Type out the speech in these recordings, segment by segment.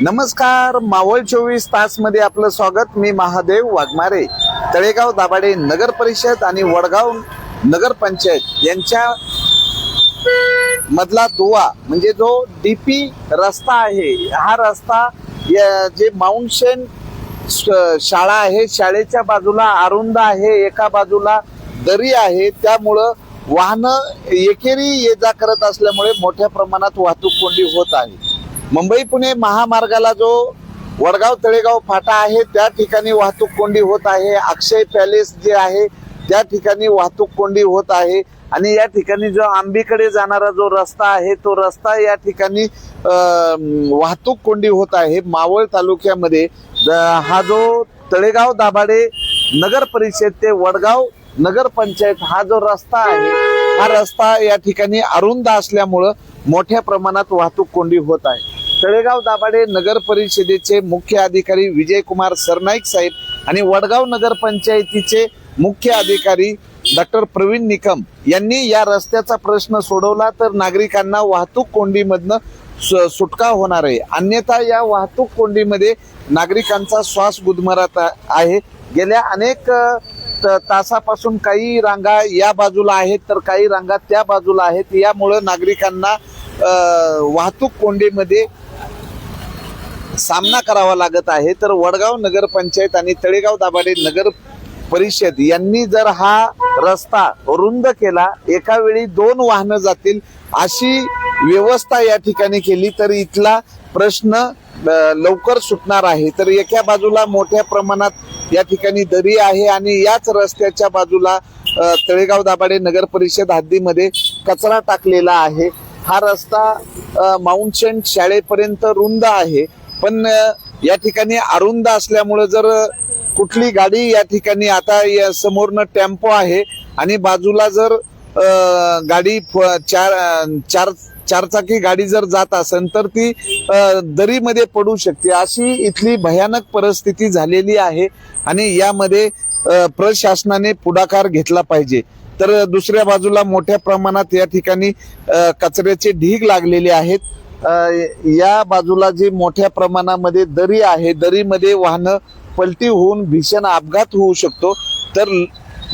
नमस्कार मावळ चोवीस तासमध्ये आपलं स्वागत. मी महादेव वाघमारे. तळेगाव दाभाडे नगर परिषद आणि वडगाव नगर पंचायत यांच्या मधला दुवा म्हणजे जो डीपी रस्ता आहे हा रस्ता या- जे माउंटशेन श- शाळा आहे शाळेच्या बाजूला अरुंद आहे एका बाजूला दरी आहे त्यामुळं वाहनं एकेरी ये जा करत असल्यामुळे मोठ्या प्रमाणात वाहतूक कोंडी होत आहे. मुंबई पुणे महामार्गाला जो वडगाव तळेगाव फाटा आहे त्या ठिकाणी वाहतूक कोंडी होत आहे. अक्षय पॅलेस जे आहे त्या ठिकाणी वाहतूक कोंडी होत आहे. आणि या ठिकाणी जो आंबीकडे जाणारा जो रस्ता आहे तो रस्ता या ठिकाणी वाहतूक कोंडी होत आहे. मावळ तालुक्यामध्ये हा जो तळेगाव दाभाडे नगर परिषद ते वडगाव नगर पंचायत हा जो रस्ता आहे हा रस्ता या ठिकाणी अरुंद असल्यामुळं मोठ्या प्रमाणात वाहतूक कोंडी होत आहे. तळेगाव दाभाडे नगर परिषदेचे मुख्य अधिकारी विजयकुमार सरनाईक साहेब आणि वडगाव नगर पंचायतीचे मुख्य अधिकारी डॉक्टर प्रवीण निकम यांनी या रस्त्याचा प्रश्न सोडवला तर नागरिकांना वाहतूक कोंडीमधनं सु- सुटका होणार आहे. अन्यथा या वाहतूक कोंडीमध्ये नागरिकांचा श्वास गुदमरत आहे. गेल्या अनेक त- तासापासून काही रांगा या बाजूला आहेत तर काही रांगा त्या बाजूला आहेत. यामुळं नागरिकांना वाहतूक कोंडीमध्ये सामना करावा लागत आहे. तर वडगाव नगरपंचायत आणि तळेगाव दाभाडे नगर परिषद यांनी जर हा रस्ता रुंद केला एका वेळी दोन वाहनं जातील अशी व्यवस्था या ठिकाणी केली तर इथला प्रश्न लवकर सुटणार आहे. तर एका बाजूला मोठ्या प्रमाणात या ठिकाणी दरी आहे आणि याच रस्त्याच्या बाजूला तळेगाव दाभाडे नगर परिषद हद्दीमध्ये कचरा टाकलेला आहे. हा रस्ता माउंट माउंटशेन शाळेपर्यंत रुंद आहे. पण या ठिकाणी अरुंद असल्यामुळे जर कुठली गाडी या ठिकाणी आता या समोरनं टेम्पो आहे आणि बाजूला जर गाडी फ- चार चार चारचाकी गाडी जर जात असेल तर ती दरीमध्ये पडू शकते. अशी इथली भयानक परिस्थिती झालेली आहे आणि यामध्ये प्रशासनाने पुढाकार घेतला पाहिजे. तर दुसऱ्या बाजूला मोठ्या प्रमाणात या ठिकाणी कचऱ्याचे ढीग लागलेले आहेत. या बाजूला जी मोठ्या प्रमाणामध्ये दरी आहे दरीमध्ये वाहनं पलटी होऊन भीषण अपघात होऊ शकतो. तर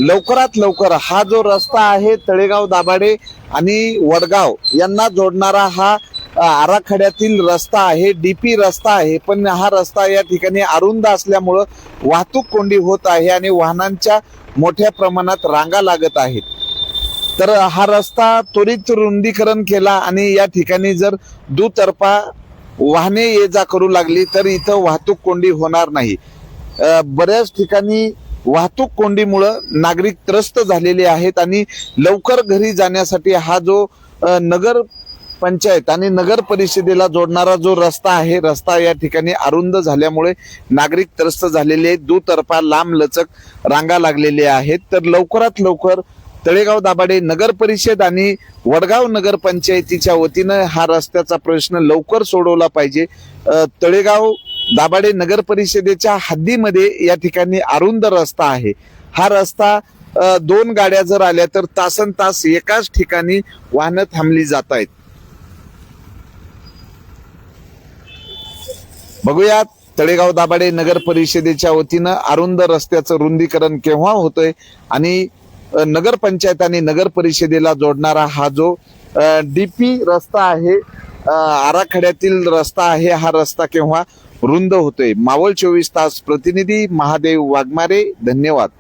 लवकरात लवकर हा जो रस्ता आहे तळेगाव दाभाडे आणि वडगाव यांना जोडणारा हा आराखड्यातील रस्ता आहे डीपी रस्ता आहे. पण हा रस्ता या ठिकाणी अरुंद असल्यामुळं वाहतूक कोंडी होत आहे आणि वाहनांच्या मोठ्या प्रमाणात रांगा लागत आहेत. तर हा रस्ता त्वरित रुंदीकरण केला आणि या ठिकाणी जर दुतर्फा वाहने ये जा करू लागली तर इथं वाहतूक कोंडी होणार नाही. बऱ्याच ठिकाणी वाहतूक कोंडीमुळं नागरिक त्रस्त झालेले आहेत आणि लवकर घरी जाण्यासाठी हा जो नगर पंचायत आणि नगर परिषदेला जोडणारा जो रस्ता आहे रस्ता या ठिकाणी अरुंद झाल्यामुळे नागरिक त्रस्त झालेले आहेत. दुतर्फा लांब लचक रांगा लागलेले आहेत. तर लवकरात लवकर तळेगाव दाभाडे नगर परिषद आणि वडगाव नगर पंचायतीच्या वतीनं हा रस्त्याचा प्रश्न लवकर सोडवला पाहिजे. तळेगाव दाभाडे नगर परिषदेच्या हद्दीमध्ये या ठिकाणी अरुंद रस्ता आहे. हा रस्ता दोन गाड्या जर आल्या तर तासन तास एकाच ठिकाणी वाहनं थांबली जात आहेत. बघूयात तळेगाव दाभाडे नगर परिषदेच्या वतीनं अरुंद रस्त्याचं रुंदीकरण केव्हा होतंय आणि नगरपंचायत नगर आणि नगर परिषदेला जोडणारा हा जो डीपी रस्ता आहे आराखड्यातील रस्ता आहे हा रस्ता केव्हा रुंद होतोय? मावळ चोवीस तास प्रतिनिधी महादेव वाघमारे धन्यवाद.